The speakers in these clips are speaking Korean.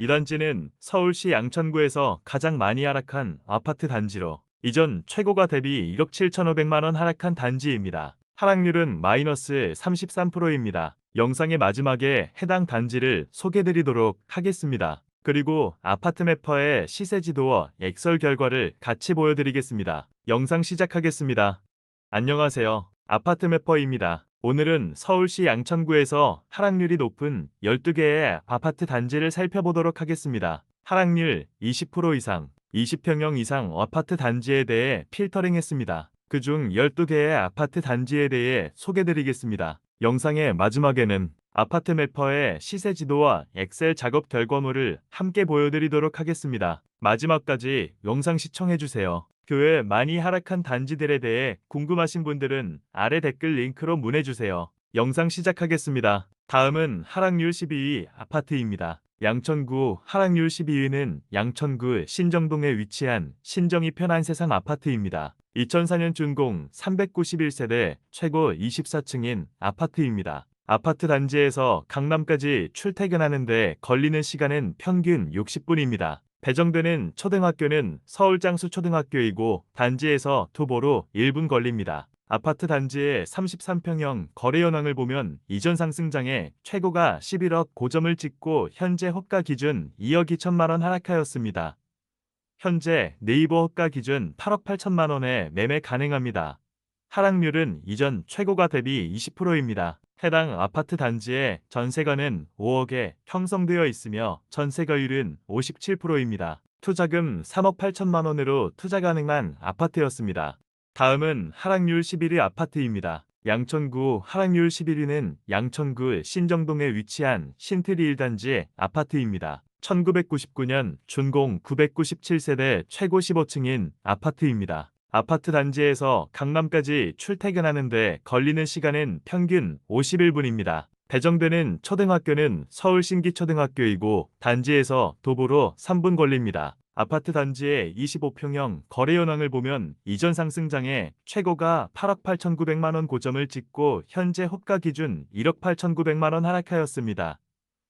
이 단지는 서울시 양천구에서 가장 많이 하락한 아파트 단지로 이전 최고가 대비 1억 7,500만 원 하락한 단지입니다. 하락률은 마이너스 33%입니다. 영상의 마지막에 해당 단지를 소개드리도록 하겠습니다. 그리고 아파트 매퍼의 시세 지도와 엑셀 결과를 같이 보여드리겠습니다. 영상 시작하겠습니다. 안녕하세요. 아파트 매퍼입니다. 오늘은 서울시 양천구에서 하락률이 높은 12개의 아파트 단지를 살펴보도록 하겠습니다. 하락률 20% 이상, 20평형 이상 아파트 단지에 대해 필터링 했습니다. 그중 12개의 아파트 단지에 대해 소개드리겠습니다. 영상의 마지막에는 아파트 매퍼의 시세 지도와 엑셀 작업 결과물을 함께 보여드리도록 하겠습니다. 마지막까지 영상 시청해주세요. 그외 많이 하락한 단지들에 대해 궁금하신 분들은 아래 댓글 링크로 문의주세요. 영상 시작하겠습니다. 다음은 하락률 12위 아파트입니다. 양천구 하락률 12위는 양천구 신정동에 위치한 신정이 편한 세상 아파트입니다. 2004년 준공 391세대 최고 24층인 아파트입니다. 아파트 단지에서 강남까지 출퇴근하는데 걸리는 시간은 평균 60분입니다. 배정되는 초등학교는 서울 장수초등학교이고 단지에서 도보로 1분 걸립니다. 아파트 단지의 33평형 거래 현황을 보면 이전 상승장에 최고가 11억 고점을 찍고 현재 호가 기준 2억 2천만 원 하락하였습니다. 현재 네이버 호가 기준 8억 8천만 원에 매매 가능합니다. 하락률은 이전 최고가 대비 20%입니다. 해당 아파트 단지의 전세가는 5억에 형성되어 있으며 전세가율은 57%입니다. 투자금 3억 8천만 원으로 투자 가능한 아파트였습니다. 다음은 하락률 11위 아파트입니다. 양천구 하락률 11위는 양천구 신정동에 위치한 신트리 1단지 아파트입니다. 1999년 준공 997세대 최고 15층인 아파트입니다. 아파트 단지에서 강남까지 출퇴근하는데 걸리는 시간은 평균 51분입니다. 배정되는 초등학교는 서울 신기초등학교이고 단지에서 도보로 3분 걸립니다. 아파트 단지의 25평형 거래 현황을 보면 이전 상승장에 최고가 8억 8,900만 원 고점을 찍고 현재 호가 기준 1억 8,900만 원 하락하였습니다.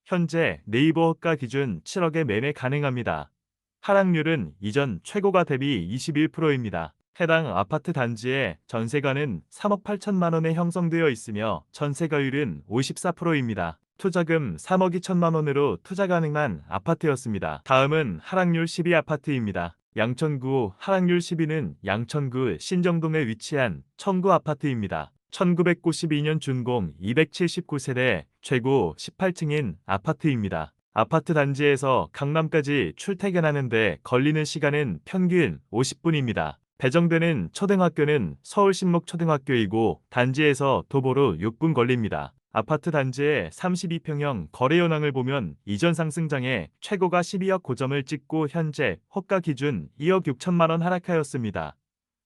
현재 네이버 호가 기준 7억에 매매 가능합니다. 하락률은 이전 최고가 대비 21%입니다. 해당 아파트 단지의 전세가는 3억 8천만 원에 형성되어 있으며 전세가율은 54%입니다. 투자금 3억 2천만 원으로 투자 가능한 아파트였습니다. 다음은 하락률 12 아파트입니다. 양천구 하락률 12는 양천구 신정동에 위치한 청구 아파트입니다. 1992년 준공 279세대 최고 18층인 아파트입니다. 아파트 단지에서 강남까지 출퇴근하는데 걸리는 시간은 평균 50분입니다. 배정되는 초등학교는 서울신목초등학교이고 단지에서 도보로 6분 걸립니다. 아파트 단지의 32평형 거래 현황을 보면 이전 상승장에 최고가 12억 고점을 찍고 현재 호가 기준 2억 6천만 원 하락하였습니다.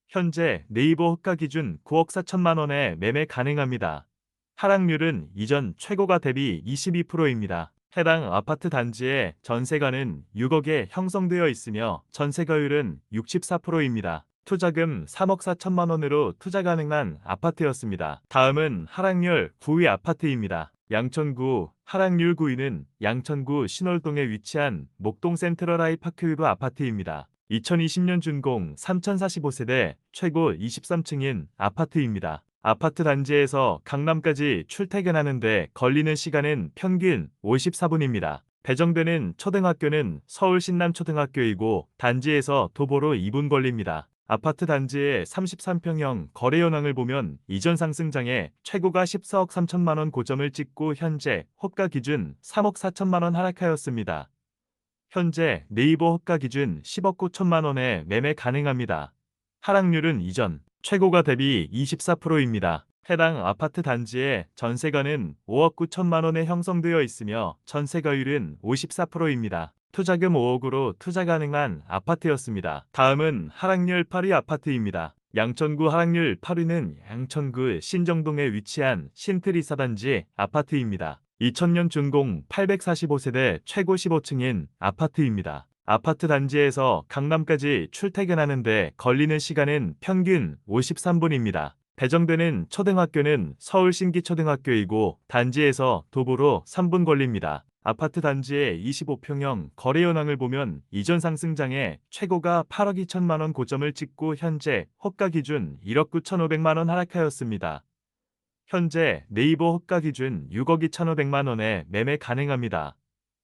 현재 네이버 호가 기준 9억 4천만 원에 매매 가능합니다. 하락률은 이전 최고가 대비 22%입니다. 해당 아파트 단지의 전세가는 6억에 형성되어 있으며 전세가율은 64%입니다. 투자금 3억 4천만 원으로 투자 가능한 아파트였습니다. 다음은 하락률 9위 아파트입니다. 양천구 하락률 9위는 양천구 신월동에 위치한 목동 센트럴아이 파크뷰 아파트입니다. 2020년 준공 3045세대 최고 23층인 아파트입니다. 아파트 단지에서 강남까지 출퇴근하는데 걸리는 시간은 평균 54분입니다. 배정되는 초등학교는 서울 신남초등학교이고 단지에서 도보로 2분 걸립니다. 아파트 단지의 33평형 거래 현황을 보면 이전 상승장에 최고가 14억 3천만 원 고점을 찍고 현재 호가 기준 3억 4천만 원 하락하였습니다. 현재 네이버 호가 기준 10억 9천만 원에 매매 가능합니다. 하락률은 이전 최고가 대비 24%입니다. 해당 아파트 단지의 전세가는 5억 9천만 원에 형성되어 있으며 전세가율은 54%입니다. 투자금 5억으로 투자 가능한 아파트였습니다. 다음은 하락률 8위 아파트입니다. 양천구 하락률 8위는 양천구 신정동에 위치한 신트리사 단지 아파트입니다. 2000년 준공 845세대 최고 15층인 아파트입니다. 아파트 단지에서 강남까지 출퇴근하는데 걸리는 시간은 평균 53분입니다. 배정되는 초등학교는 서울 신기초등학교이고 단지에서 도보로 3분 걸립니다. 아파트 단지의 25평형 거래 현황을 보면 이전 상승장에 최고가 8억 2천만 원 고점을 찍고 현재 호가 기준 1억 9천5백만 원 하락하였습니다. 현재 네이버 호가 기준 6억 2천5백만 원에 매매 가능합니다.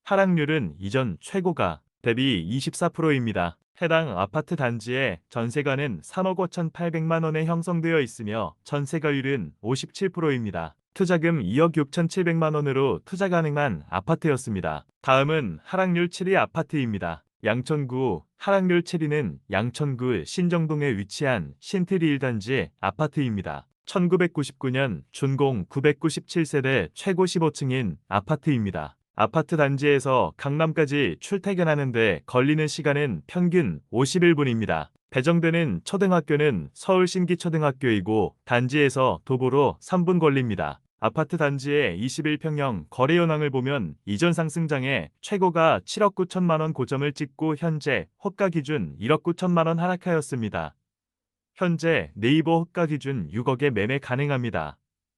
하락률은 이전 최고가 대비 24%입니다. 해당 아파트 단지의 전세가는 3억 5천8백만 원에 형성되어 있으며 전세가율은 57%입니다. 투자금 2억 6천7백만 원으로 투자 가능한 아파트였습니다. 다음은 하락률 7위 아파트입니다. 양천구 하락률 7위는 양천구 신정동에 위치한 신트리 1단지 아파트입니다. 1999년 준공 997세대 최고 15층인 아파트입니다. 아파트 단지에서 강남까지 출퇴근하는데 걸리는 시간은 평균 51분입니다. 배정되는 초등학교는 서울 신기초등학교이고 단지에서 도보로 3분 걸립니다. 아파트 단지의 21평형 거래 현황을 보면 이전 상승장에 최고가 7억 9천만 원 고점을 찍고 현재 호가 기준 1억 9천만 원 하락하였습니다. 현재 네이버 호가 기준 6억에 매매 가능합니다.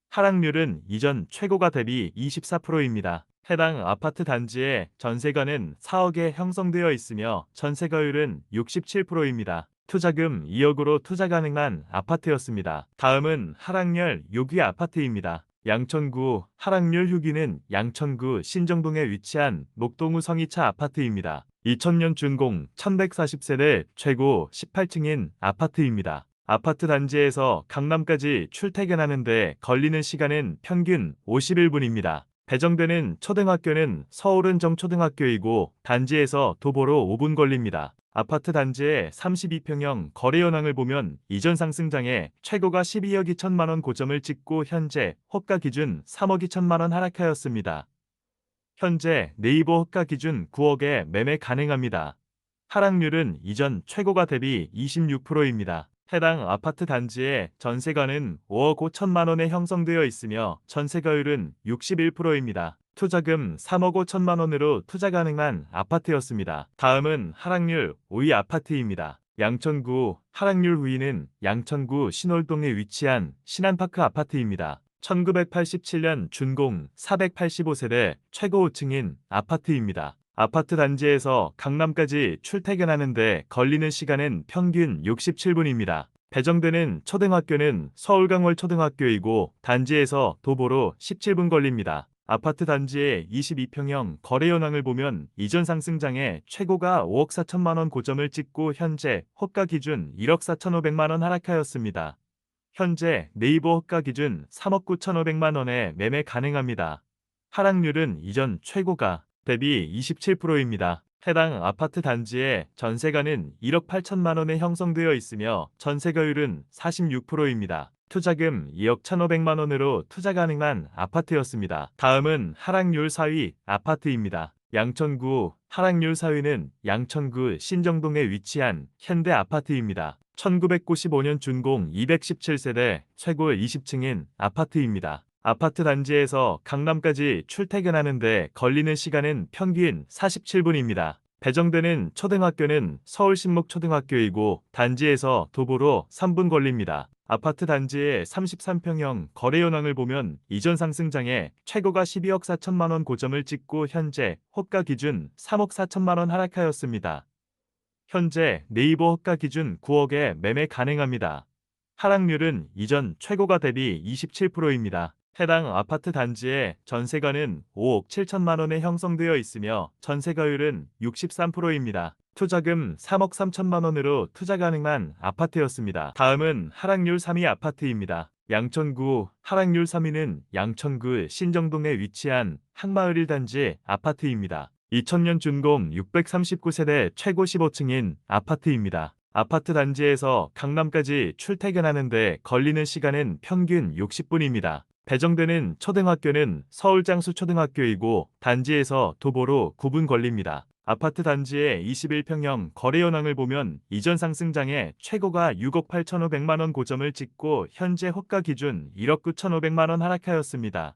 하락률은 이전 최고가 대비 24%입니다. 해당 아파트 단지의 전세가는 4억에 형성되어 있으며 전세가율은 67%입니다. 투자금 2억으로 투자 가능한 아파트였습니다. 다음은 하락률 6위 아파트입니다. 양천구 하락률 후기는 양천구 신정동에 위치한 녹동우 성이차 아파트입니다. 2000년 준공 1140세대 최고 18층인 아파트입니다. 아파트 단지에서 강남까지 출퇴근하는데 걸리는 시간은 평균 51분입니다. 배정되는 초등학교는 서울은정 초등학교이고 단지에서 도보로 5분 걸립니다. 아파트 단지의 32평형 거래 현황을 보면 이전 상승장에 최고가 12억 2천만 원 고점을 찍고 현재 호가 기준 3억 2천만 원 하락하였습니다. 현재 네이버 호가 기준 9억에 매매 가능합니다. 하락률은 이전 최고가 대비 26%입니다. 해당 아파트 단지의 전세가는 5억 5천만 원에 형성되어 있으며 전세가율은 61%입니다. 투자금 3억 5천만 원으로 투자 가능한 아파트였습니다. 다음은 하락률 5위 아파트입니다. 양천구 하락률 후위는 양천구 신월동에 위치한 신한파크 아파트입니다. 1987년 준공 485세대 최고 5층인 아파트입니다. 아파트 단지에서 강남까지 출퇴근하는데 걸리는 시간은 평균 67분입니다. 배정되는 초등학교는 서울강월 초등학교이고 단지에서 도보로 17분 걸립니다. 아파트 단지의 22평형 거래 현황을 보면 이전 상승장에 최고가 5억 4천만 원 고점을 찍고 현재 호가 기준 1억 4천5백만 원 하락하였습니다. 현재 네이버 호가 기준 3억 9천5백만 원에 매매 가능합니다. 하락률은 이전 최고가 대비 27%입니다. 해당 아파트 단지의 전세가는 1억 8천만 원에 형성되어 있으며 전세가율은 46%입니다. 투자금 2억 1,500만 원으로 투자 가능한 아파트였습니다. 다음은 하락률 4위 아파트입니다. 양천구 하락률 4위는 양천구 신정동에 위치한 현대 아파트입니다. 1995년 준공 217세대 최고 20층인 아파트입니다. 아파트 단지에서 강남까지 출퇴근하는데 걸리는 시간은 평균 47분입니다. 배정되는 초등학교는 서울신목초등학교이고 단지에서 도보로 3분 걸립니다. 아파트 단지의 33평형 거래 현황을 보면 이전 상승장에 최고가 12억 4천만 원 고점을 찍고 현재 호가 기준 3억 4천만 원 하락하였습니다. 현재 네이버 호가 기준 9억에 매매 가능합니다. 하락률은 이전 최고가 대비 27%입니다. 해당 아파트 단지의 전세가는 5억 7천만 원에 형성되어 있으며 전세가율은 63%입니다. 투자금 3억 3천만 원으로 투자 가능한 아파트였습니다. 다음은 하락률 3위 아파트입니다. 양천구 하락률 3위는 양천구 신정동에 위치한 항마을 1단지 아파트입니다. 2000년 준공 639세대 최고 15층인 아파트입니다. 아파트 단지에서 강남까지 출퇴근하는데 걸리는 시간은 평균 60분입니다. 배정되는 초등학교는 서울장수초등학교이고 단지에서 도보로 9분 걸립니다. 아파트 단지의 21평형 거래 현황을 보면 이전 상승장에 최고가 6억 8천5백만 원 고점을 찍고 현재 호가 기준 1억 9천5백만 원 하락하였습니다.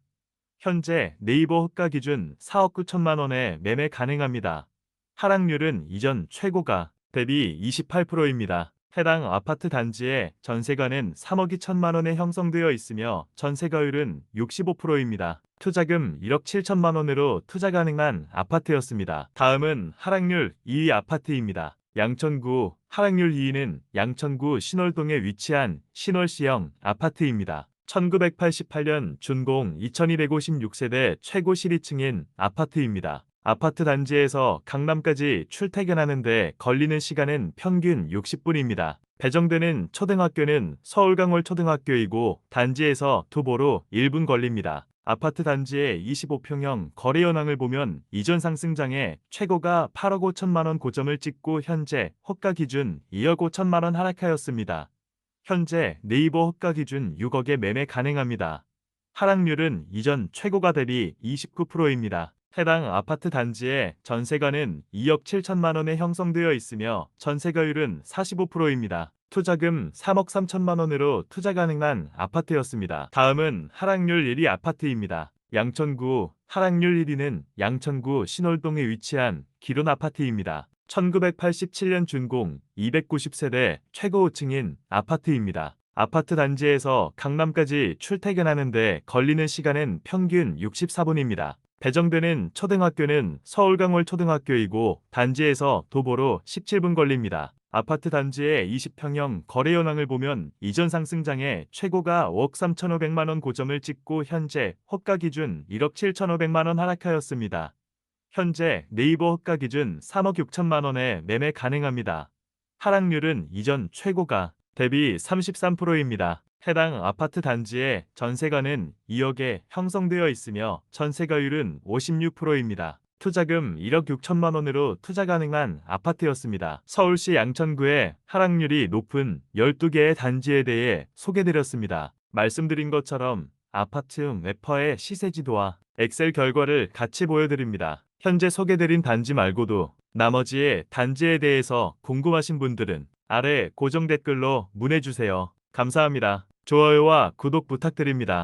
현재 네이버 호가 기준 4억 9천만 원에 매매 가능합니다. 하락률은 이전 최고가 대비 28%입니다. 해당 아파트 단지의 전세가는 3억 2천만 원에 형성되어 있으며 전세가율은 65%입니다. 투자금 1억 7천만 원으로 투자 가능한 아파트였습니다. 다음은 하락률 2위 아파트입니다. 양천구 하락률 2위는 양천구 신월동에 위치한 신월시형 아파트입니다. 1988년 준공 2256세대 최고 실이층인 아파트입니다. 아파트 단지에서 강남까지 출퇴근하는데 걸리는 시간은 평균 60분입니다. 배정되는 초등학교는 서울강월 초등학교이고 단지에서 도보로 1분 걸립니다. 아파트 단지의 25평형 거래 현황을 보면 이전 상승장에 최고가 8억 5천만 원 고점을 찍고 현재 호가 기준 2억 5천만 원 하락하였습니다. 현재 네이버 호가 기준 6억에 매매 가능합니다. 하락률은 이전 최고가 대비 29%입니다. 해당 아파트 단지의 전세가는 2억 7천만 원에 형성되어 있으며 전세가율은 45%입니다. 투자금 3억 3천만 원으로 투자 가능한 아파트였습니다. 다음은 하락률 1위 아파트입니다. 양천구 하락률 1위는 양천구 신월동에 위치한 기론 아파트입니다. 1987년 준공 290세대 최고 5층인 아파트입니다. 아파트 단지에서 강남까지 출퇴근하는데 걸리는 시간은 평균 64분입니다. 배정되는 초등학교는 서울강월 초등학교이고 단지에서 도보로 17분 걸립니다. 아파트 단지의 20평형 거래 현황을 보면 이전 상승장에 최고가 5억 3,500만 원 고점을 찍고 현재 호가 기준 1억 7,500만 원 하락하였습니다. 현재 네이버 호가 기준 3억 6천만 원에 매매 가능합니다. 하락률은 이전 최고가 대비 33%입니다. 해당 아파트 단지의 전세가는 2억에 형성되어 있으며 전세가율은 56%입니다. 투자금 1억 6천만 원으로 투자 가능한 아파트였습니다. 서울시 양천구의 하락률이 높은 12개의 단지에 대해 소개드렸습니다. 말씀드린 것처럼 아파트 래퍼의 시세 지도와 엑셀 결과를 같이 보여드립니다. 현재 소개드린 단지 말고도 나머지의 단지에 대해서 궁금하신 분들은 아래 고정 댓글로 문의주세요. 감사합니다. 좋아요와 구독 부탁드립니다.